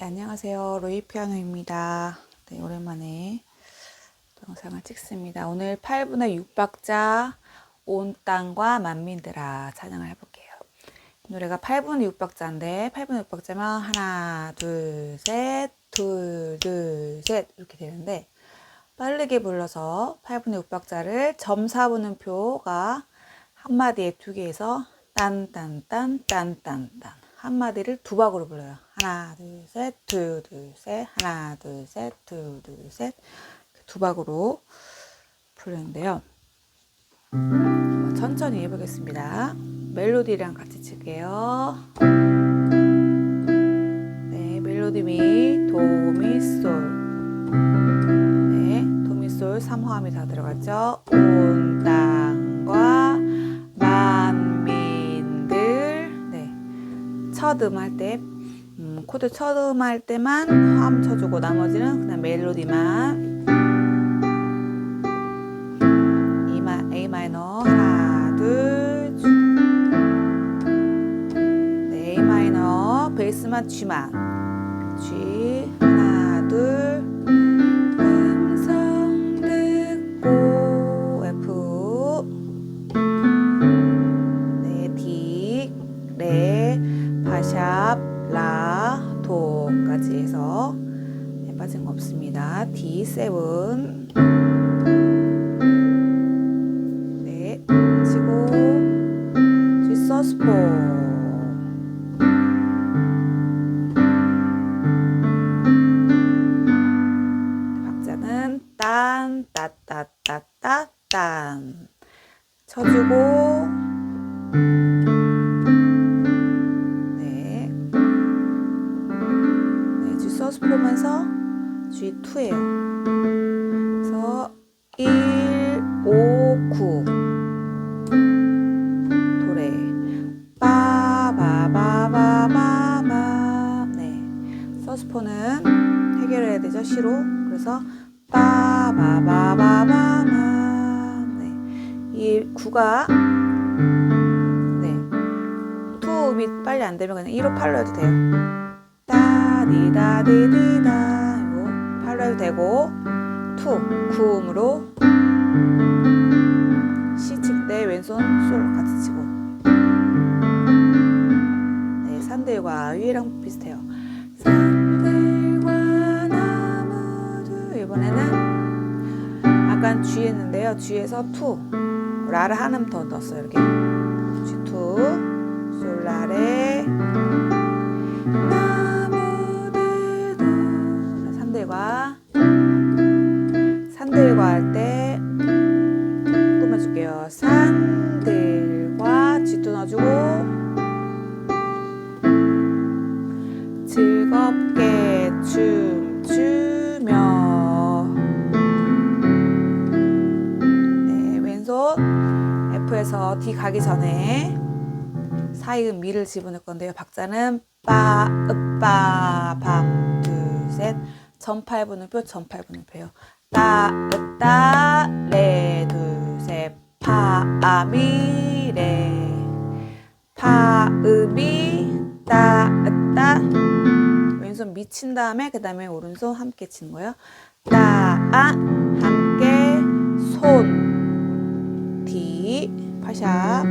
네, 안녕하세요. 로이 피아노입니다. 네, 오랜만에 영상을 찍습니다. 오늘 8분의 6박자 온 땅과 만민들아 찬양을 해볼게요. 이 노래가 8분의 6박자인데 8분의 6박자면 하나, 둘, 셋, 둘, 둘, 셋 이렇게 되는데 빠르게 불러서 8분의 6박자를 점사 분음표가 한 마디에 두 개에서 딴딴딴 딴딴딴 한 마디를 두 박으로 불러요. 하나, 둘, 셋, 둘, 둘, 셋, 하나, 둘, 셋, 둘, 둘, 셋. 두 박으로 부르는데요. 한번 천천히 해보겠습니다. 멜로디랑 같이 칠게요. 네, 멜로디 미, 도, 미, 솔. 네, 도, 미, 솔, 3호함이 다 들어갔죠. 온 땅과 만민들. 네, 첫 음 할 때, 음, 코드 첫음할 때만 화음 쳐주고 나머지는 그냥 멜로디만. 네, 베이스만 G만 G. 하나 둘. 음성 듣고 F. 네, D. 레 파샵 라 도까지 해서 네, 빠진 거 없습니다. D 7 네, 치고 지서스포. 박자는 딴, 따따따따, 딴. 쳐주고 네 지서스포면서 G2예요. 그래서 1, 5, 9 도레 빠바바바바바. 네. 서스포는 해결해야 되죠? 시로. 그래서 빠바바바바바. 네 이 9가 네. 투음이 빨리 안 되면 그냥 2로 팔로 해도 돼요. 따 디다 디디다 이거 팔로 해도 되고 투 구음으로. C 칠때 왼손 솔 같이 치고. 네 산들과 위랑 비슷해요. 산들과 나무들 이번에는 아까 G 했는데요. G에서 투 라를 한음 더 넣었어요 이렇게 가기 전에 사이음 미를 집어넣을 건데요. 박자는 빠, 으빠, 밤, 둘, 셋. 전팔분음표, 전팔분음표요. 따, 으따, 레, 둘, 셋. 파, 아, 미, 레. 파, 으미, 따, 으따. 왼손 미친 다음에 그 다음에 오른손 함께 치는 거예요. 따, 아, 함께, 손, 디, 파샵,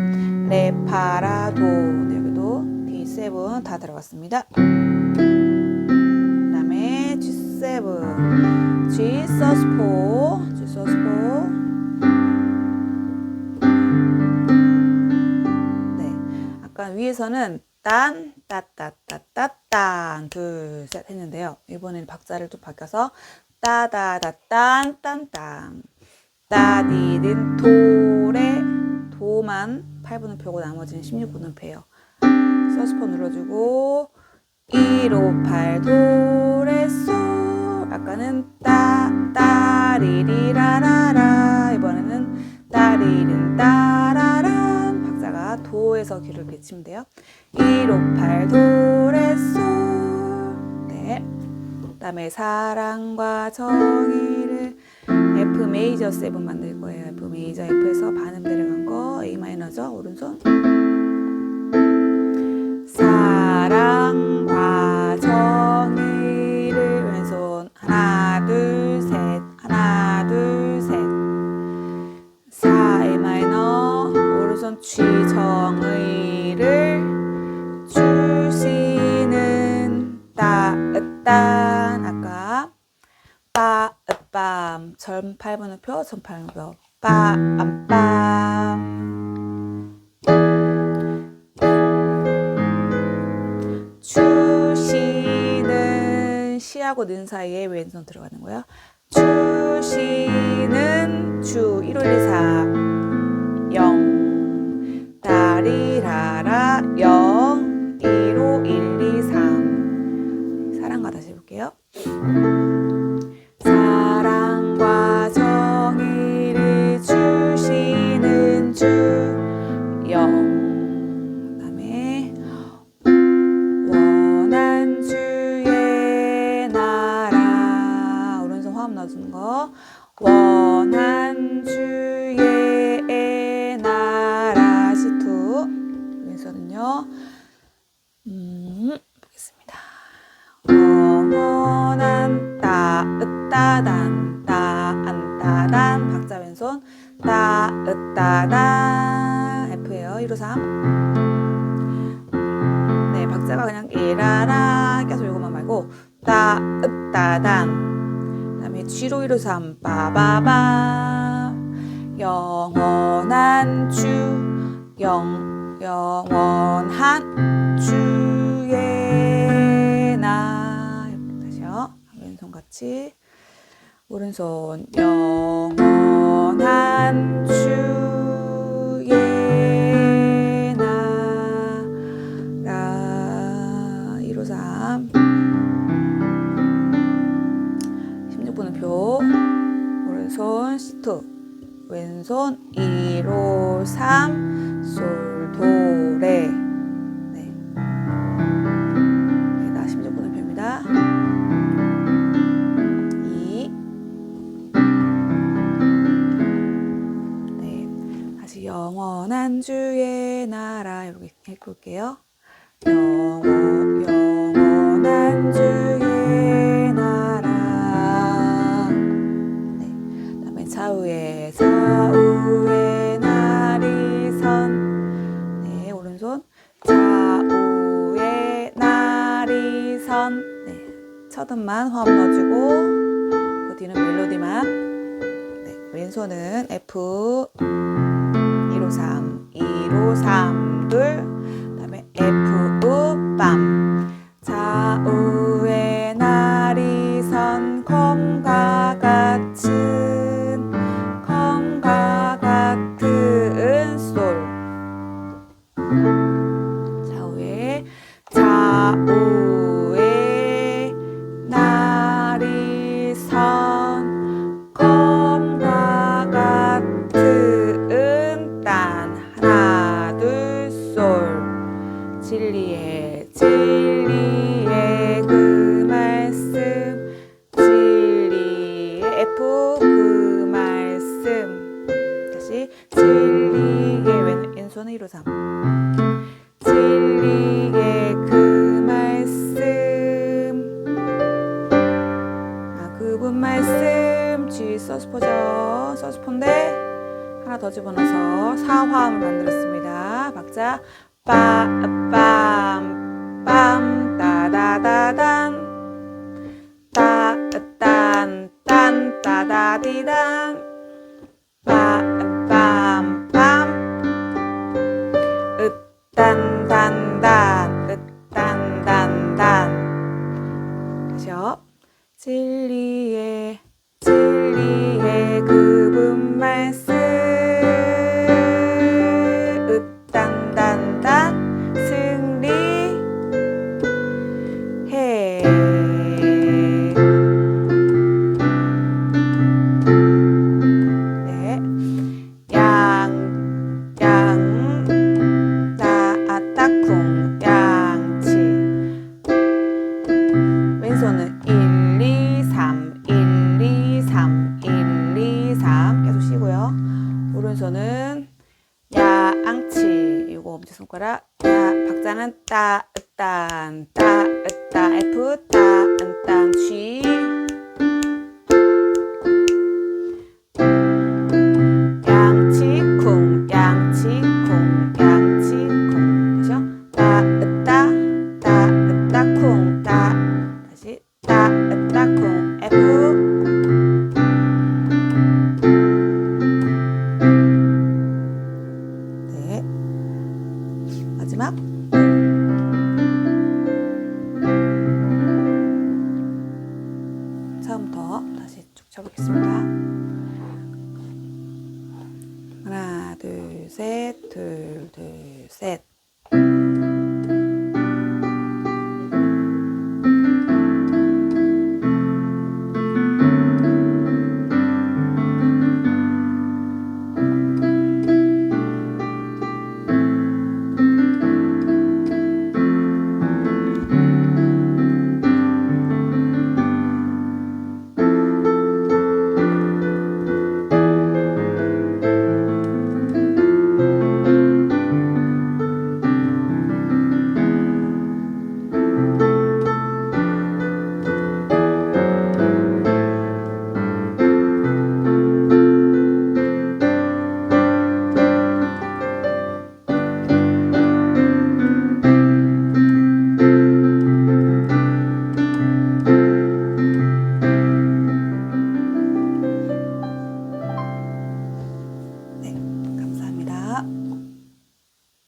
레, 파라, 도. 네, 여기도 D7 다 들어갔습니다. 그 다음에 G7, G 서스포, G 서스포. 네, 아까 위에서는 딴, 따따따따, 딴, 둘, 셋 했는데요. 이번에는 박자를 또 바뀌어서 따다다, 딴, 딴, 딴. 따디든 도레, 도만 8분음표고 나머지는 16분음표예요. 서스포 눌러주고 1, 5, 8 도레솔 아까는 따 따리리라라라. 이번에는 따리린 따라란 박자가 도에서 귀를 비치면 돼요. 1, 5, 8 도레솔 네. 그 다음에 사랑과 정의를 F 메이저 7 만들 거예요. F 메이저 F에서 반음 내려간 거 A 마이너죠. 오른손. 사랑과 정의를 왼손 하나 둘 셋 하나 둘 셋 사 A 마이너 오른손 G 저 8분음표, 전 8분음표. 빰빰빰. 추시는 시하고 는 사이에 왼손 들어가는 거예요. 추시는 주 1, 2, 3 0 다리라라 0 음 보겠습니다. 영원한 따으따단 따 안따단. 박자 왼손. 따 으따단. F예요. 1, 5, 3 네, 박자가 그냥 이라라. 계속 요것만 말고. 따읍따단. 그 다음에 쥐로 이로 삼. 빠바바. 영원한 주. 영, 영원한 같이 오른손 영원한 주 영원한 주의 나라 이렇게 해볼게요. 영원, 영원한 주의 나라. 네, 그다음에 좌우에 좌우에 날이 선. 네, 오른손 좌우에 날이 선. 네, 첫 음만 화음 넣어주고 그 뒤는 멜로디만. 네, 왼손은 F 위로 3, 2, 서스포죠. 서스포인데 하나 더 집어넣어서 사화음을 만들었습니다. 박자 빰빰 오른손은 야 앙치. 이거 엄지손가락. 야, 박자는 따, 으딴, 따, 으따, F, 따, 은딴, G.